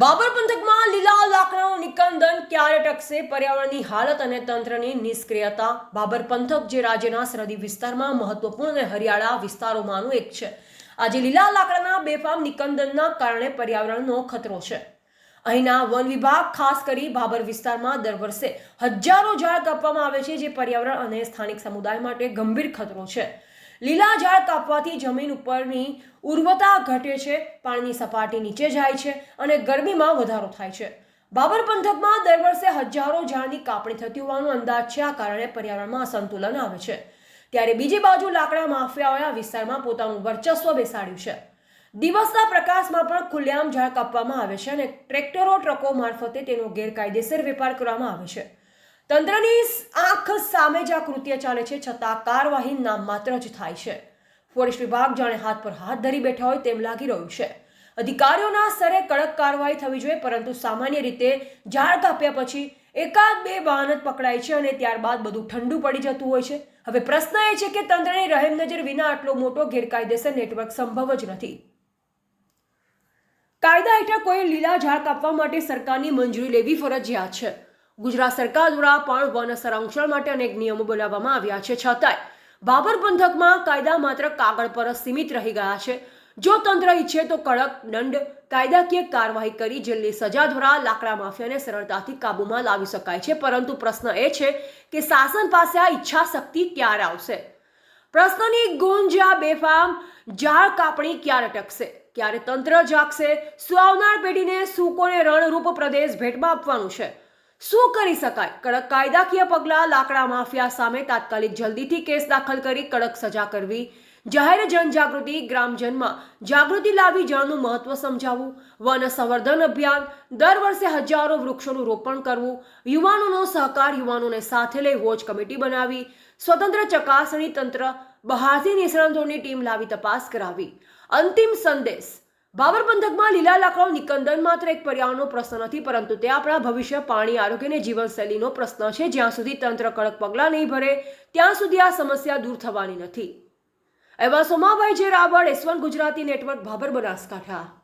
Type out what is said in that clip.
બાબર પંથકમાં લીલા લાકડાનું નિકંદન ક્યારે ટકશે? પર્યાવરણની હાલત અને તંત્રની નિષ્ક્રિયતા. બાબર પંથક જે રાજ્યના સરહદી વિસ્તારમાં મહત્વપૂર્ણ અને હરિયાળા વિસ્તારોમાંનું એક છે. આજે લીલા લાકડાના બેફામ નિકંદનના કારણે પર્યાવરણનો ખતરો છે. અહીંના વન વિભાગ, ખાસ કરી બાબર વિસ્તારમાં દર વર્ષે હજારો ઝાડ કાપવામાં આવે છે, જે પર્યાવરણ અને સ્થાનિક સમુદાય માટે ગંભીર ખતરો છે. લીલા ઝાડ કાપવાથી જમીન ઉપરની ઉર્વરતા ઘટે છે, પાણીની સપાટી નીચે જાય છે અને ગરમીમાં વધારો થાય છે. બાબર પંથકમાં દર વર્ષે હજારો ઝાડની કાપણી થતી હોવાનો અંદાજ છે, આ કારણે પર્યાવરણમાં અસંતુલન આવે છે. ત્યારે બીજી બાજુ લાકડા માફિયાઓએ વિસ્તારમાં પોતાનું વર્ચસ્વ બેસાડ્યું છે. દિવસના પ્રકાશમાં પણ ખુલ્લેઆમ ઝાડ કાપવામાં આવે છે અને ટ્રેક્ટરો, ટ્રકો મારફતે તેનો ગેરકાયદેસર વેપાર કરવામાં આવે છે. તંત્રની આંખ સામે જ આ કૃત્ય ચાલે છે છતાં કાર્યવાહી નામ માત્ર જ થાય છે. ફોરેસ્ટ વિભાગ જાણે હાથ પર હાથ ધરી બેઠા હોય તેમ લાગી રહ્યું છે. અધિકારીઓના સ્તરે કડક કાર્યવાહી થવી જોઈએ, પરંતુ સામાન્ય રીતે ઝાડ કાપ્યા પછી એકાદ બે વાહન જ પકડાય છે અને ત્યારબાદ બધું ઠંડુ પડી જતું હોય છે. હવે પ્રશ્ન એ છે કે તંત્રની રહેમ નજર વિના આટલો મોટો ગેરકાયદેસર નેટવર્ક સંભવ જ નથી. કાયદા હેઠળ કોઈ લીલા ઝાડ કાપવા માટે સરકારની મંજૂરી લેવી ફરજિયાત છે. ગુજરાત સરકાર દ્વારા પણ વન સંરક્ષણ માટે અનેક નિયમો બોલાવવામાં આવ્યા છે. છતાંય બાબર પંથકમાં કાયદા માત્ર કાગળ પર સીમિત રહી ગયા છે. જો તંત્ર ઈચ્છે તો કડક, દંડ, કાયદાકીય કાર્યવાહી કરી જેલની સજા દ્વારા લાકડા માફિયાને સરળતાથી કાબૂમાં લાવી શકાય છે. પરંતુ પ્રશ્ન એ છે કે શાસન પાસે આ ઈચ્છા શક્તિ ક્યારે આવશે? પ્રશ્નની ગુંજ આ બેફામ ઝાડ કાપણી ક્યારે ટકશે? ક્યારે તંત્ર જાગશે? શું આવનાર પેઢીને સૂકોને રણરૂપ પ્રદેશ ભેટમાં આપવાનું છે? શું કરી શકાય? કડક કાયદાકીય પગલાં લાકડા માફિયા સામે તાત્કાલિક જલ્દીથી કેસ દાખલ કરી કડક સજા કરવી. જાહેર જનજાગૃતિ ગ્રામજનમાં જાગૃતિ લાવી જળનું મહત્વ સમજાવવું. વન સંવર્ધન અભિયાન, દર વર્ષે હજારો વૃક્ષોનું રોપણ કરવું. યુવાનોનો સહકાર યુવાનોને સાથે લઈ વોચ કમિટી બનાવી. સ્વતંત્ર ચકાસણી તંત્ર બહારથી નિષ્ણાતોની ટીમ લાવી તપાસ કરાવી. અંતિમ સંદેશ. બાબર પંથકમાં લીલા લાકડાઓ નિકંદન માત્ર એક પર્યાવરણનો પ્રશ્ન નથી, પરંતુ તે આપણા ભવિષ્ય, પાણી, આરોગ્ય અને જીવનશૈલીનો પ્રશ્ન છે. જ્યાં સુધી તંત્ર કડક પગલાં નહીં ભરે, ત્યાં સુધી આ સમસ્યા દૂર થવાની નથી. એવા સોમાભાઈ જે Raval S one Gujarati network Bhabhar Banaskantha.